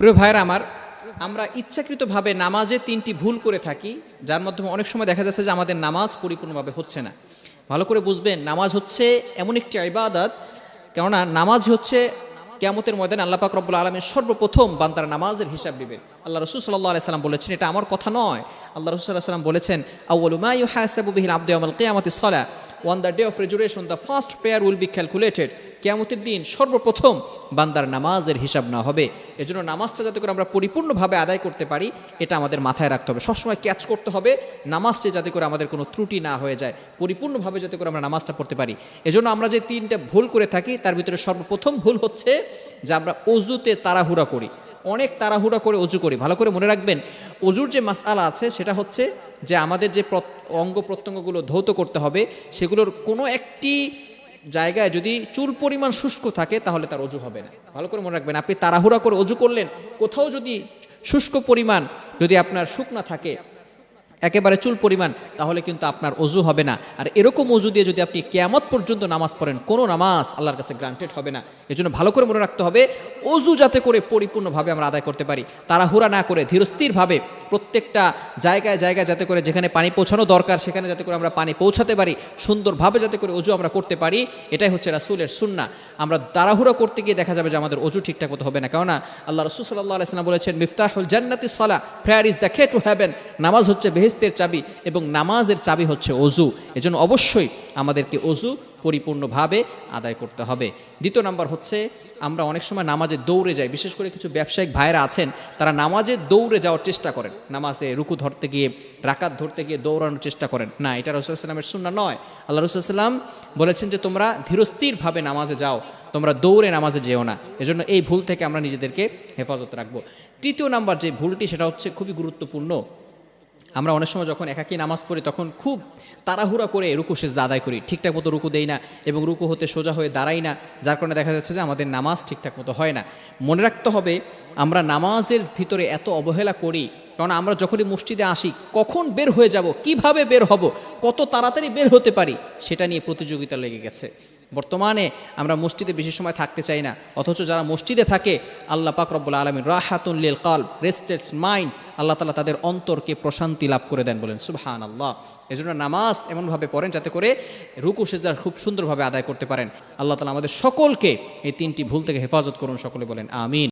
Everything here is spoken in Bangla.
প্রিয় ভাইয়েরা আমার, আমরা ইচ্ছাকৃতভাবে নামাজে তিনটি ভুল করে থাকি, যার মাধ্যমে অনেক সময় দেখা যাচ্ছে যে আমাদের নামাজ পরিপূর্ণভাবে হচ্ছে না। ভালো করে বুঝবেন, নামাজ হচ্ছে এমন একটি ইবাদত, কেননা নামাজ হচ্ছে কেমতের ময়দানে আল্লাহ পাক রব্বুল আলমের সর্বপ্রথম বান্দার নামাজের হিসাব দিবেন আল্লাহ রসুল সাল্লাহ আলাইসাল্লাম বলেছেন, এটা আমার কথা নয়। আল্লাহ রসুল সাল্লাম বলেছেন আউ্লুমা ইউ হাসাবু বিহিল আব্দে আমল কেয়ামতি সলা, on the day of resurrection the first prayer will be calculated. কেয়ামতের দিন সর্বপ্রথম বান্দার নামাজের হিসাব না হবে। এজন্য নামাজটা যাতে করে আমরা পরিপূর্ণভাবে আদায় করতে পারি, এটা আমাদের মাথায় রাখতে হবে। সবসময় ক্যাচ করতে হবে, নামাজটা যাতে করে আমাদের কোনো ত্রুটি না হয়ে যায়, পরিপূর্ণভাবে যাতে করে আমরা নামাজটা পড়তে পারি। এজন্য আমরা যে তিনটা ভুল করে থাকি, তার ভিতরে সর্বপ্রথম ভুল হচ্ছে যে আমরা অজুতে তাড়াহুড়া করি। অনেক তাড়াহুড়া করে অজু করি। ভালো করে মনে রাখবেন, অজুর যে মাসআলা আছে, সেটা হচ্ছে যে আমাদের যে অঙ্গ প্রত্যঙ্গগুলো ধৌত করতে হবে, সেগুলোর কোনো একটি জায়গায় যদি চুল পরিমাণ শুষ্ক থাকে, তাহলে তার অজু হবে না। ভালো করে মনে রাখবেন, আপনি তাড়াহুড়া করে অজু করলেন, কোথাও যদি শুষ্ক পরিমাণ যদি আপনার শুকনা থাকে, একেবারে চুল পরিমাণ, তাহলে কিন্তু আপনার অজু হবে না। আর এরকম অজু দিয়ে যদি আপনি কেয়ামত পর্যন্ত নামাজ পড়েন, কোনো নামাজ আল্লাহর কাছে গ্রান্টেড হবে না। এজন্য ভালো করে মনে রাখতে হবে, অজু যাতে করে পরিপূর্ণভাবে আমরা আদায় করতে পারি। তাড়াহুড়া না করে ধীরস্থিরভাবে প্রত্যেকটা জায়গায় জায়গায় যাতে করে যেখানে পানি পৌঁছানো দরকার, সেখানে যাতে করে আমরা পানি পৌঁছাতে পারি, সুন্দরভাবে যাতে করে অজু আমরা করতে পারি, এটাই হচ্ছে রাসুলের সুন্না আমরা তাড়াহুড়া করতে গিয়ে দেখা যাবে যে আমাদের অজু ঠিকঠাক মতো হবে না। কেননা আল্লাহ রসুল সাল্লাহ আলাইসাল্লাম বলেছেন, মিফতাহুল জান্নাতি সালা prayer is the key to heaven নামাজ হচ্ছে বেহেস্তের চাবি এবং নামাজের চাবি হচ্ছে অজু। এজন্য অবশ্যই আমাদেরকে অজু পরিপূর্ণভাবে আদায় করতে হবে। দ্বিতীয় নাম্বার হচ্ছে, আমরা অনেক সময় নামাজে দৌড়ে যাই, বিশেষ করে কিছু ব্যবসায়িক ভাইরা আছেন, তারা নামাজে দৌড়ে যাওয়ার চেষ্টা করেন। নামাজে রুকু ধরতে গিয়ে, রাকাত ধরতে গিয়ে দৌড়ানোর চেষ্টা করেন। না, এটা রসুলামের সুন্না নয়। আল্লাহ রসুলাম বলেছেন যে, তোমরা ধীরস্থিরভাবে নামাজে যাও, তোমরা দৌড়ে নামাজে যেও না। এজন্য এই ভুল থেকে আমরা নিজেদেরকে হেফাজত রাখব। তৃতীয় নাম্বার যে ভুলটি, সেটা হচ্ছে খুবই গুরুত্বপূর্ণ। আমরা অনেক সময় যখন একাকী নামাজ পড়ি, তখন খুব তাড়াহুড়া করে রুকু সেজদা আদায় করি। ঠিকঠাক মতো রুকু দেই না এবং রুকু হতে সোজা হয়ে দাঁড়াই না। যার কারণে দেখা যাচ্ছে যে আমাদের নামাজ ঠিকঠাক মতো হয় না। মনে রাখতে হবে, আমরা নামাজের ভিতরে এত অবহেলা করি, কারণ আমরা যখনই মসজিদে আসি, কখন বের হয়ে যাব, কীভাবে বের হব, কত তাড়াতাড়ি বের হতে পারি, সেটা নিয়ে প্রতিযোগিতা লেগে গেছে। বর্তমানে আমরা মসজিদে বেশি সময় থাকতে চাই না, অথচ যারা মসজিদে থাকে, আল্লাহ পাক আলমিন রাহাতুল লিল কাল রেস্টেড মাইন্ড আল্লাহ তালা তাদের অন্তরকে প্রশান্তি লাভ করে দেন বলেন সুবহান আল্লাহ এই জন্য নামাজ এমনভাবে পড়েন যাতে করে রুকু সেজদার খুব সুন্দরভাবে আদায় করতে পারেন। আল্লাহ তালা আমাদের সকলকে এই তিনটি ভুল থেকে হেফাজত করুন, সকলে বলেন, আমিন।